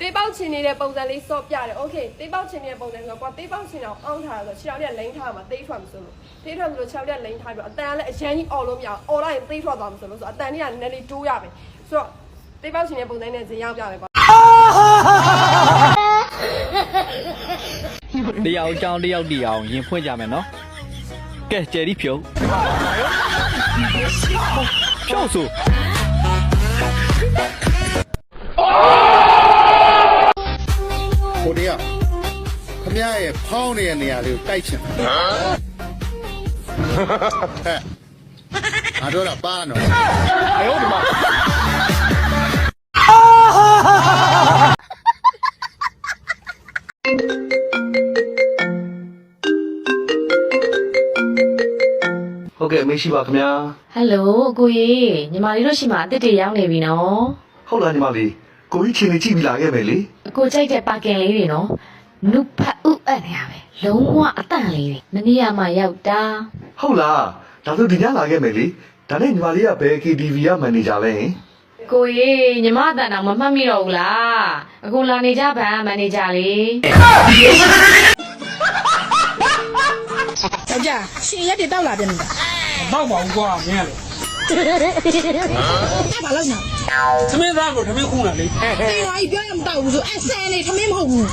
တေးပေါက်ချင်နေတဲ့ပုံစံလေးစော့ပြတယ်โอเคတေးပေါက်ချင်နေတဲ့ပုံစံဆိုတော့ကွာတေးပေါက်ချင်အောင်အောင်းထားတာဆိုတော့ခြေထောက်လေးကလိမ့်ထားမှာတေးထွက်မှာဆိုလို့တေးထွက်မှာဆိုခြေထောက်လေးကလိမ့်ထားပြီးတော့အတန်ကလည်းအရန်ကြီးအော်လို့မရအောင်အော်လိုက်ရင်တေးထွက်သွားမှာဆိုလို့ဆိုတော့အတန်လေးကနည်းနည်းလေးတိုးရမယ်ဆိုတော့တေးပေါက်ချင်တဲ့ပုံစံနဲ့ဇင်ရောက်ပြမယ်ကွာ တယောက်အကြောင်းတယောက်တည်အောင်ရင်ဖွင့်ကြမယ်နော်ကဲကျယ်ဒီဖြုံးဖြုံးဆို ခမရရဲ့ဖောင်းနေတဲ့နေရာလေးကိုတိုက်ချင်တယ်ဟဲ့ငါတို့တော့ပါနော်အယောဒီမှာဟုတ်ကဲ့မေးရှိပါခင်ဗျာဟယ်လိုအကိုကြီးညီမလေးတို့ရှိမှအစ်စ်တွေရောက်နေပြီနော်ဟုတ်လားညီမလေးကိုကြီးချင်းလေးကြည့်ပြီးလာခဲ့မယ်လေအကိုကြိုက်တဲ့ပါကင်လေးတွေနော် နုဖတ်ဥအပ်နေရပဲလုံးဝအတန့်လေးတွေမနေ့ကမှရောက်တာဟုတ်လားဒါဆိုဒီညလာခဲ့မယ်လေဒါနဲ့ညီမလေးကဘယ် KTV ကမန်နေဂျာလဲဟင်ကိုကြီးညီမအတန်တော့မမှတ်မိတော့ဘူးလားအခုလာနေကြဗန်မန်နေဂျာလေးယောက်ျားရှင်ရက်တွေတောက်လာပြန်နေတာတော့ပါဘူးကွာမင်းကလေအဲ့ ဘာလို့ညာသမင်းသားကိုသမင်းခုနာလေတေးဝါကြီးပြောရမတောက်ဘူးဆိုအဲ့ဆန်နေထမင်းမဟုတ်ဘူး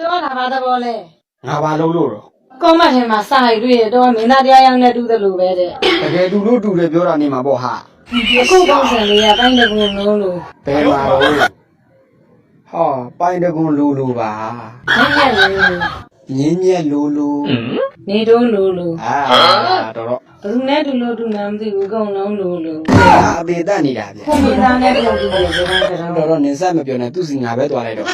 တော့လာပါတော့လေငါဘာလုပ်လို့တော့ကောမတ်ထဲမှာစာရိုက်တွေ့ရတော့မင်းသားတရားရောက်နေတူတယ်လို့ပဲတဲ့တကယ်တူလို့တူတယ်ပြောတာနေမှာပေါ့ဟာအခုကောင်းစံလေးကတိုင်းတကူလုံးလို့ဘယ်မှာတော့ ဟာပိုင်တကွန်လိုလိုပါညံ့ညံ့လို့ညင်းမြက်လိုလိုနေတော့လို့လို့အာတော့တော့ဘယ်နဲ့တူလို့တူနာမသိဘူးကောင်းလုံးလို့လို့အသေးတက်နေတာဗျခုမင်းသားနဲ့တူတူရဲ့ဒီကောင်ကတော့တော့တော့နင်းဆက်မပြောနဲ့သူ့စီငါပဲသွားလိုက်တော့